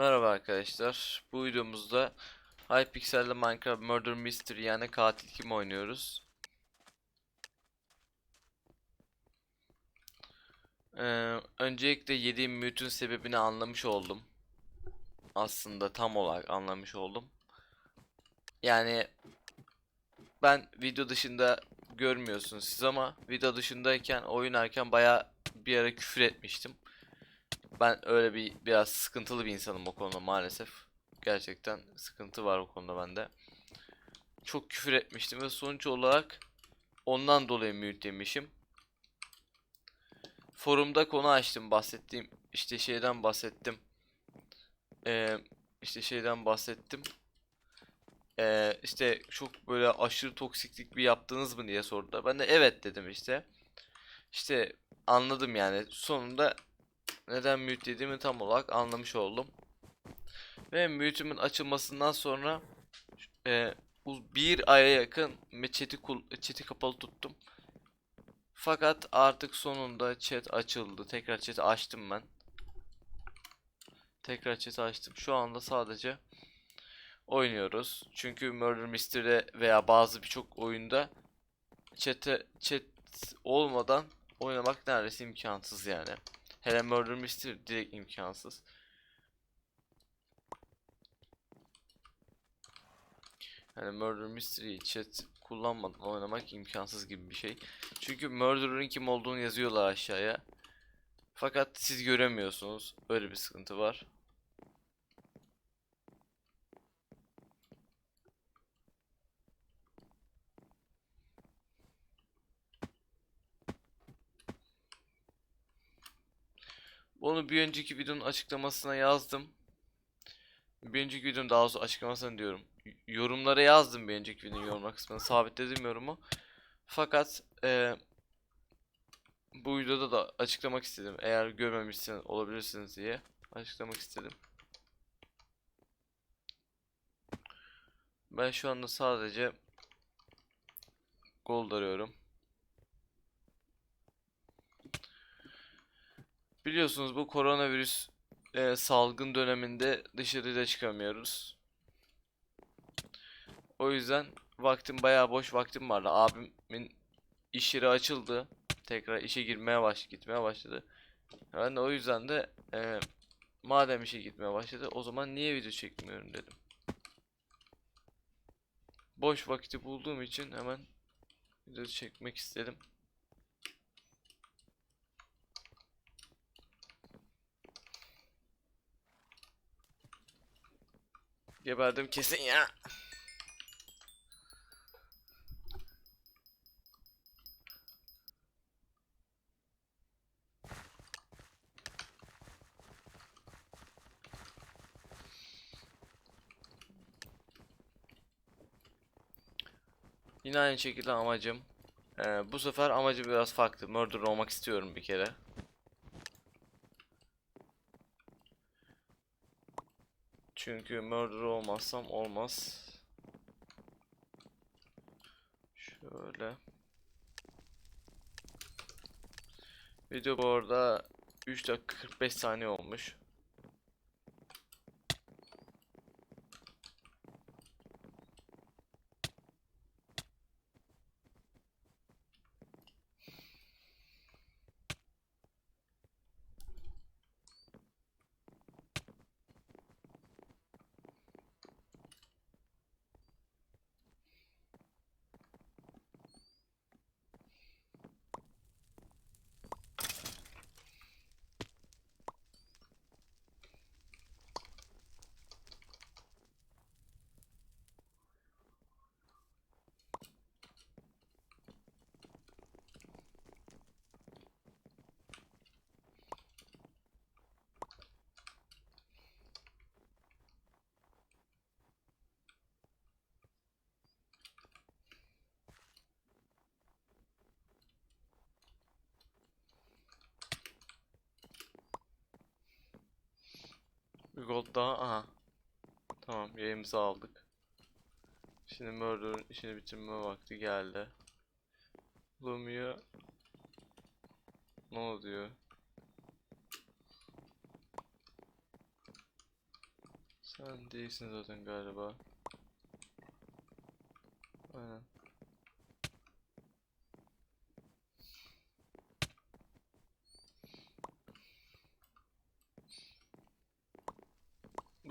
Merhaba arkadaşlar. Bu videomuzda Hypixel'de Minecraft Murder Mystery yani katil kim oynuyoruz. Ee, öncelikle yediğim mute'un sebebini anlamış oldum. Aslında tam olarak anlamış oldum. Yani ben video dışında görmüyorsunuz siz ama video dışındayken oynarken baya bir ara küfür etmiştim. Ben öyle bir biraz sıkıntılı bir insanım o konuda maalesef. Gerçekten sıkıntı var o konuda bende. Çok küfür etmiştim ve sonuç olarak ondan dolayı mute yemişim. Forumda konu açtım bahsettiğim işte şeyden bahsettim. Ee, işte şeyden bahsettim. Ee, işte çok böyle aşırı toksiklik bir yaptınız mı diye sordular. Ben de evet dedim işte. İşte anladım yani. Sonunda neden mute dediğimi tam olarak anlamış oldum. Ve mute'umun açılmasından sonra e, bir aya yakın chat'i chat'i kapalı tuttum. Fakat artık sonunda chat açıldı. Tekrar chat'i açtım ben. Tekrar chat'i açtım. Şu anda sadece oynuyoruz. Çünkü Murder Mystery'de veya bazı birçok oyunda chat'e chat olmadan oynamak neredeyse imkansız yani. Hele Murder Mystery direkt imkansız. Yani Murder Mystery chat kullanmadan oynamak imkansız gibi bir şey. Çünkü Murderer'ın kim olduğunu yazıyorlar aşağıya. Fakat siz göremiyorsunuz. Öyle bir sıkıntı var. Onu bir önceki videonun açıklamasına yazdım. Bir önceki videonun daha doğrusu açıklamasını diyorum. Yorumlara yazdım bir önceki videonun yorumlar kısmına. Sabitledim yorumu. Fakat eee, bu videoda da açıklamak istedim. Eğer görmemişseniz olabilirsiniz diye açıklamak istedim. Ben şu anda sadece gold arıyorum. Biliyorsunuz bu koronavirüs e, salgın döneminde dışarıda çıkamıyoruz. O yüzden vaktim bayağı boş vaktim vardı. Abimin iş yeri açıldı. Tekrar işe girmeye baş gitmeye başladı. De o yüzden de e, madem işe gitmeye başladı o zaman niye video çekmiyorum dedim. Boş vakti bulduğum için hemen video çekmek istedim. Geberdim kesin ya. Yine aynı şekilde amacım. Ee, bu sefer amacım biraz farklı. Murder olmak istiyorum bir kere. Çünkü murder olmazsam olmaz. Şöyle. Video bu arada 3 dakika 45 saniye olmuş. Gold daha. Aha. Tamam yayımızı aldık. Şimdi Murder'ın işini bitirme vakti geldi. Lumia ne oluyor? Sen değilsin zaten galiba. Aynen.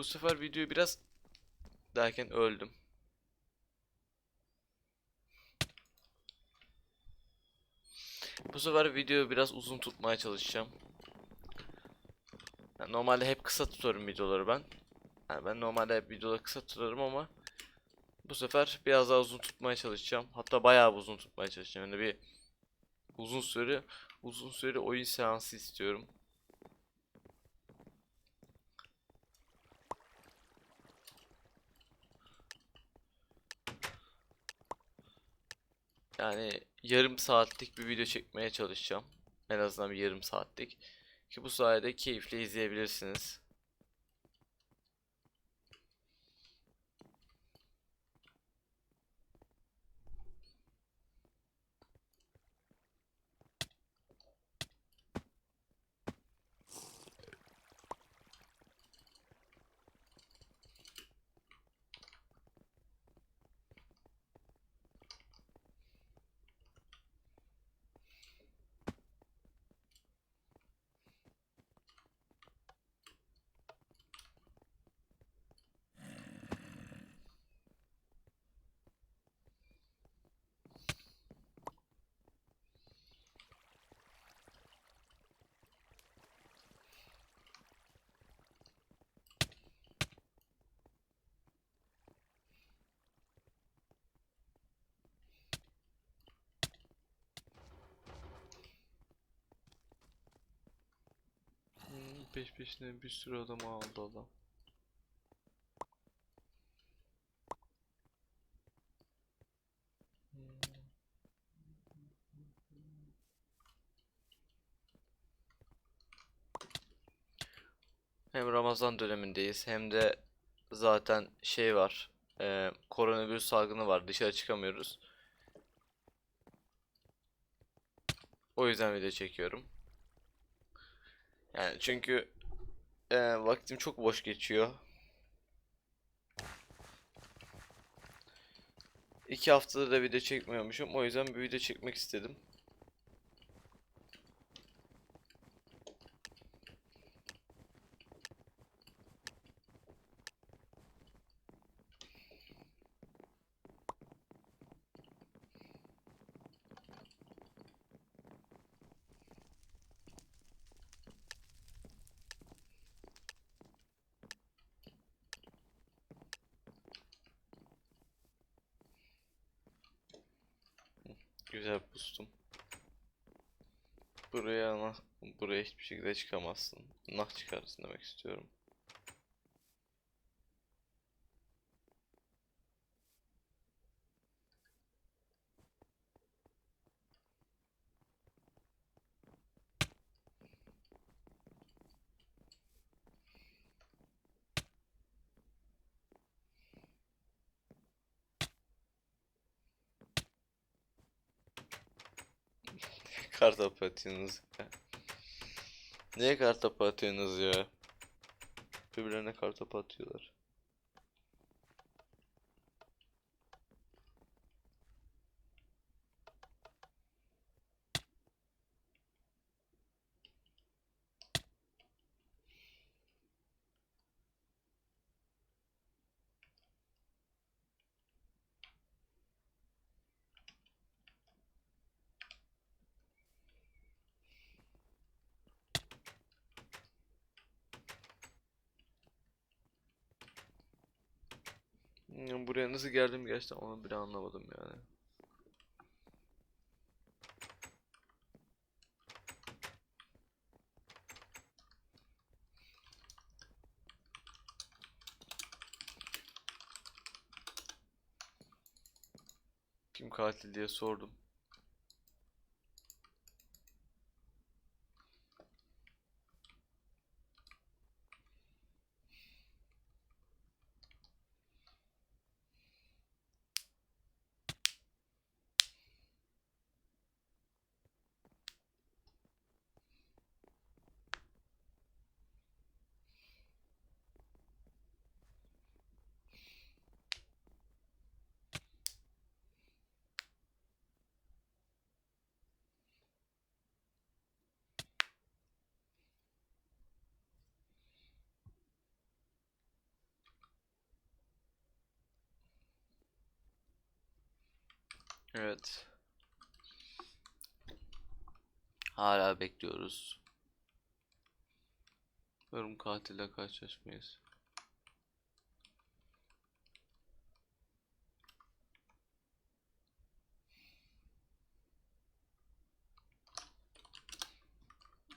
Sefer videoyu biraz derken öldüm. Bu sefer videoyu biraz uzun tutmaya çalışacağım. Yani normalde hep kısa tutarım videoları ben. Yani ben normalde hep videoları kısa tutarım ama bu sefer biraz daha uzun tutmaya çalışacağım. Hatta bayağı uzun tutmaya çalışacağım. Yani bir uzun süre uzun süre oyun seansı istiyorum. Yani yarım saatlik bir video çekmeye çalışacağım. En azından bir yarım saatlik. Ki bu sayede keyifle izleyebilirsiniz. Peş peşine bir sürü adam aldı adam. Hem Ramazan dönemindeyiz hem de zaten şey var. E, koronavirüs salgını var. Dışarı çıkamıyoruz. O yüzden video çekiyorum. Yani çünkü e, vaktim çok boş geçiyor. İki haftadır da video çekmiyormuşum. O yüzden bir video çekmek istedim. Güzel pustum. Buraya nah, buraya hiçbir şekilde çıkamazsın. Nah çıkarsın demek istiyorum. Atıyorsunuz ya. Niye kartopu atıyorsunuz ya? Birbirlerine kartopu atıyorlar. Buraya nasıl geldim gerçekten onu bile anlamadım yani. Kim katil diye sordum. Evet. Hala bekliyoruz. Umarım katille karşılaşmayız.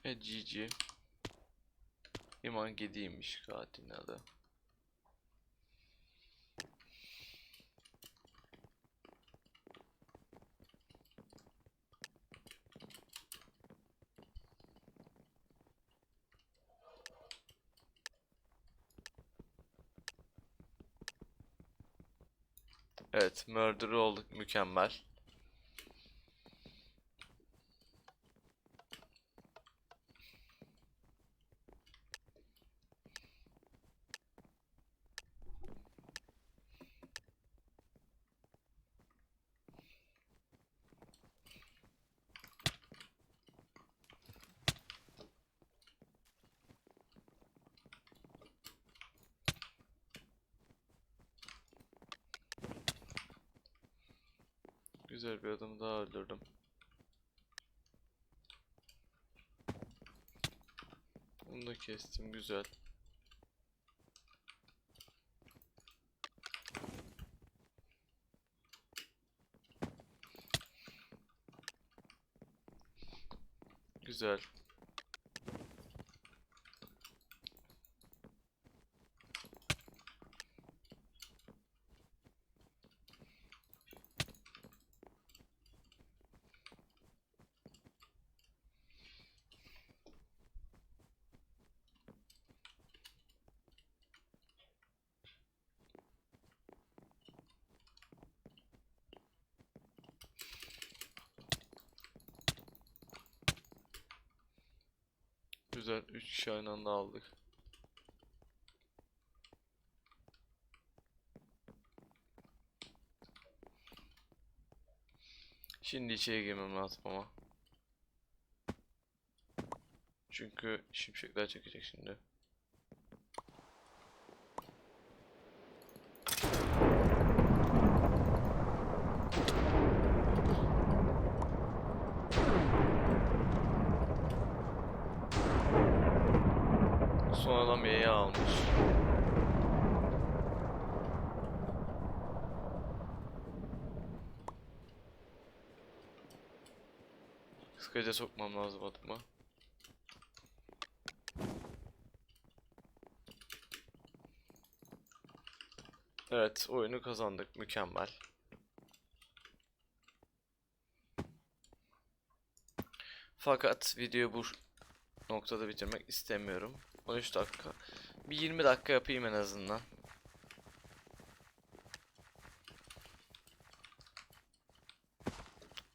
E GG. İman Gedi'ymiş katilin adı. Evet, murder olduk mükemmel. Güzel bir adamı daha öldürdüm. Onu da kestim güzel. Güzel. Güzel. 3 kişi aynı anda aldık. Şimdi içeri girmem lazım ama. Çünkü şimşekler çekecek şimdi. Son adam yaya almış. Sıkıca sokmam lazım adamı. Evet, oyunu kazandık. Mükemmel. Fakat videoyu bu noktada bitirmek istemiyorum. 13 dakika. Bir 20 dakika yapayım en azından.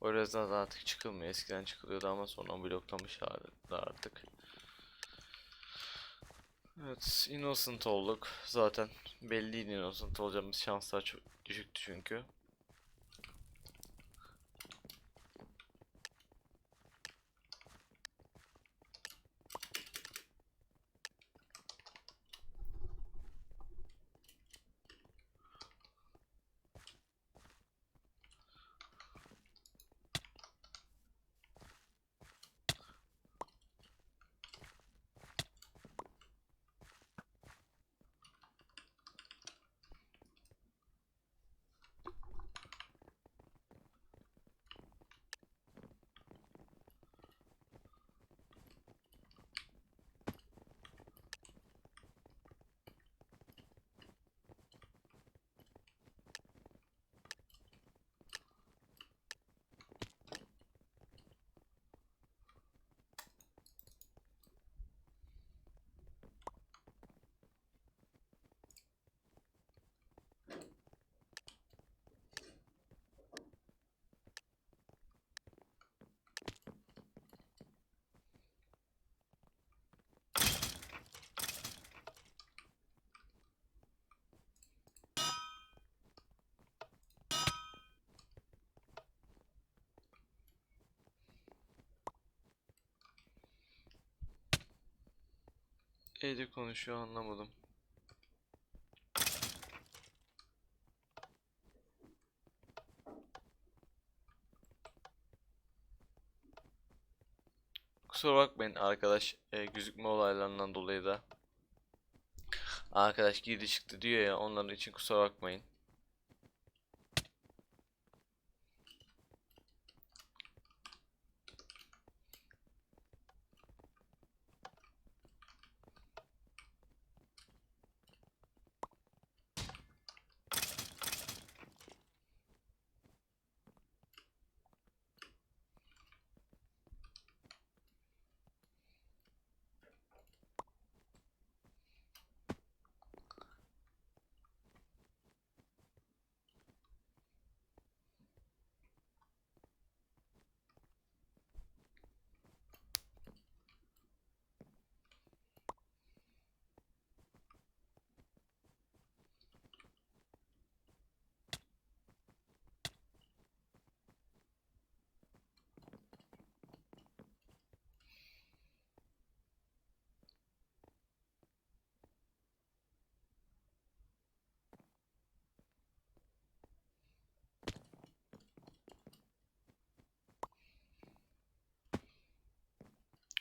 O yüzden artık çıkılmıyor. Eskiden çıkılıyordu ama sonra bloklamışlar artık. Evet, innocent olduk. Zaten belliydi innocent olacağımız şanslar çok düşüktü çünkü. Edi konuşuyor anlamadım. Kusura bakmayın arkadaş e, gözükme olaylarından dolayı da. Arkadaş girdi çıktı diyor ya onların için kusura bakmayın.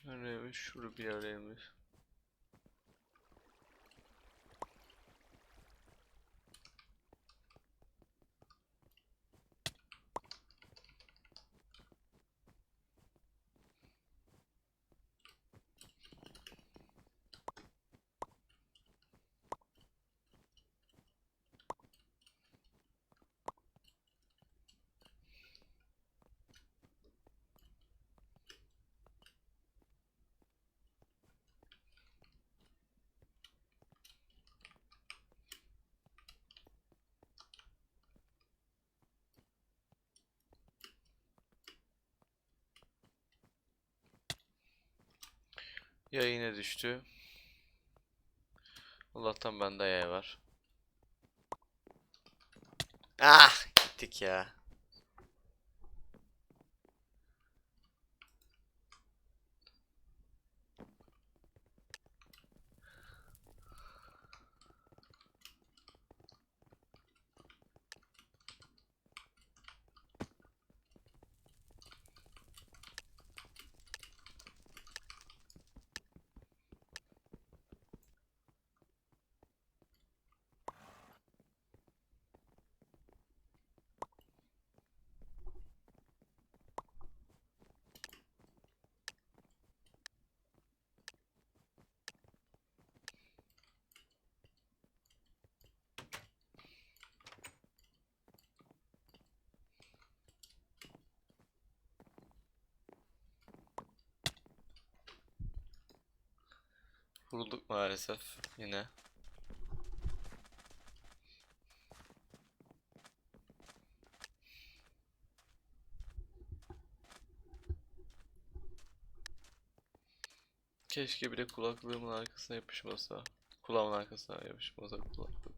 Nereymiş? Şurada bir yerdeymiş. Ya yine düştü. Allah'tan bende yay var. Ah gittik ya. Vurulduk maalesef yine. Keşke bir de kulaklığımın arkasına yapışmasa. Kulağımın arkasına yapışmasa kulaklık.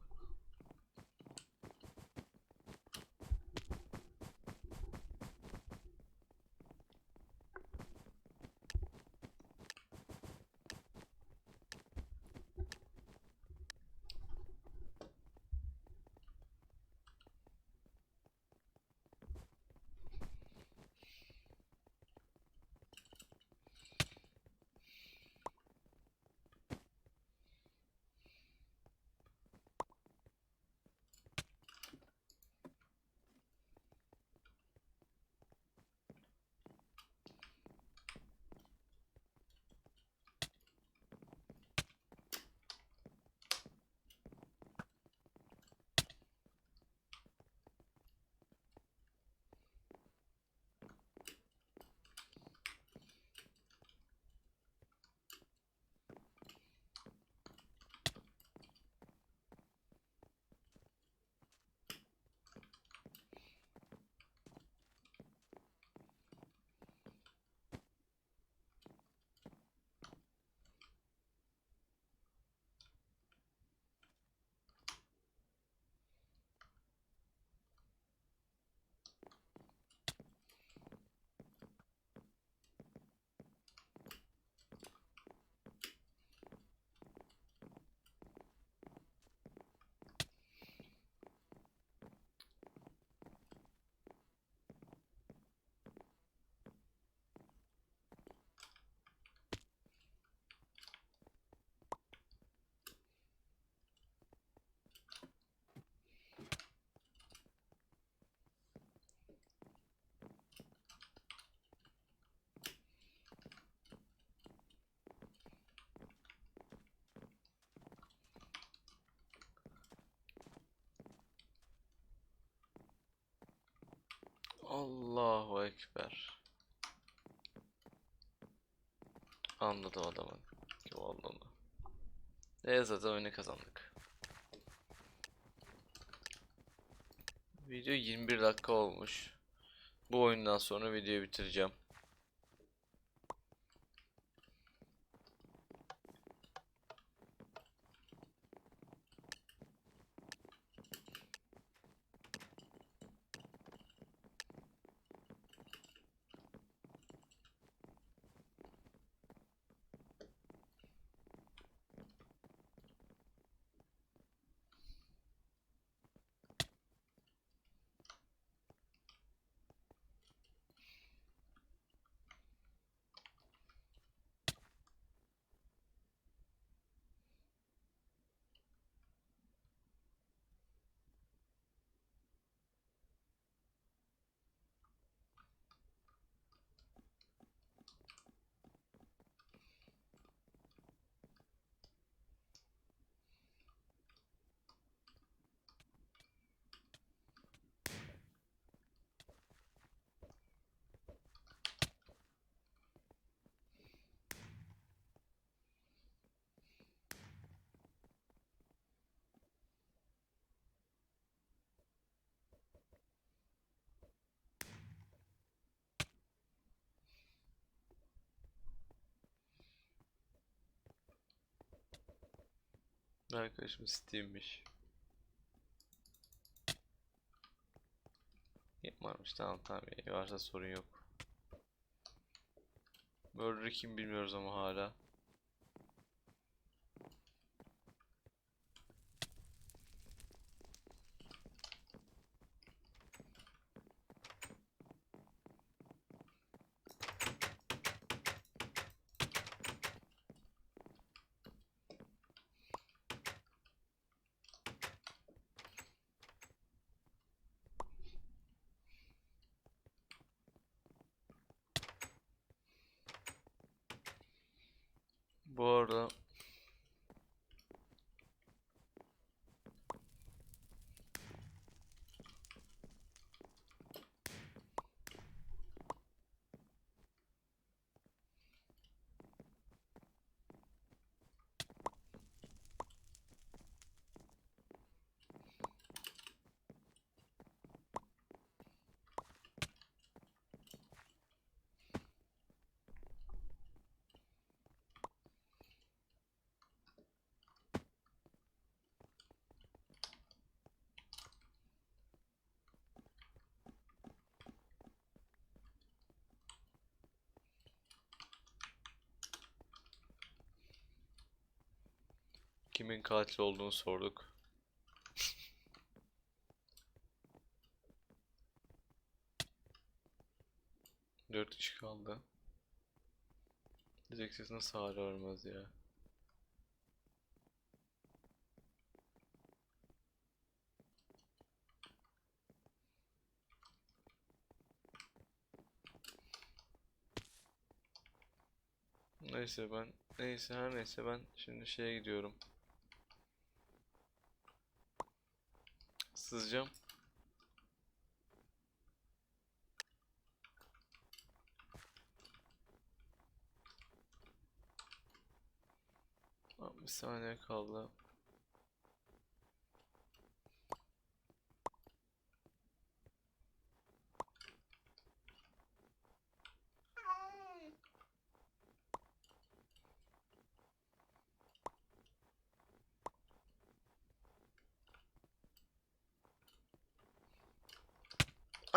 Ekber. Anladım adamın. Kim olduğunu. E zaten oyunu kazandık. Video 21 dakika olmuş. Bu oyundan sonra videoyu bitireceğim. Arkadaşım Steam'miş. Varmış tamam tamam varsa sorun yok. Murder'ı kim bilmiyoruz ama hala. Bu kimin katil olduğunu sorduk. Dört kişi kaldı. Diyeceksiniz nasıl hala ölmez ya. Neyse ben neyse her neyse ben şimdi şeye gidiyorum. Sızacağım. Bir saniye kaldı.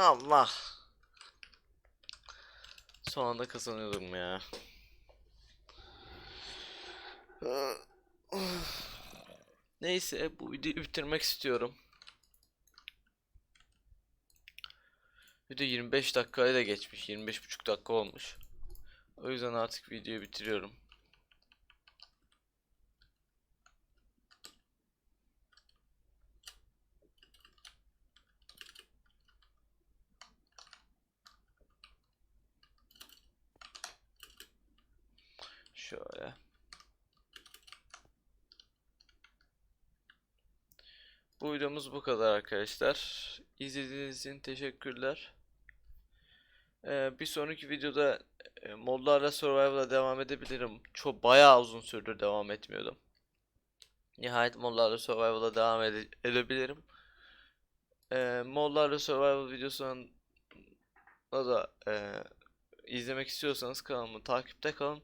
Allah. Son anda kazanıyordum ya. Neyse bu videoyu bitirmek istiyorum. Video 25 dakikayı da geçmiş. 25,5 dakika olmuş. O yüzden artık videoyu bitiriyorum. Şöyle. Bu videomuz bu kadar arkadaşlar. İzlediğiniz için teşekkürler. Ee, bir sonraki videoda e, modlarla Survival'a devam edebilirim. Çok bayağı uzun süredir devam etmiyordum. Nihayet modlarla Survival'a devam ede- edebilirim. Ee, modlarla Survival videosunu da e, izlemek istiyorsanız kanalımı takipte kalın.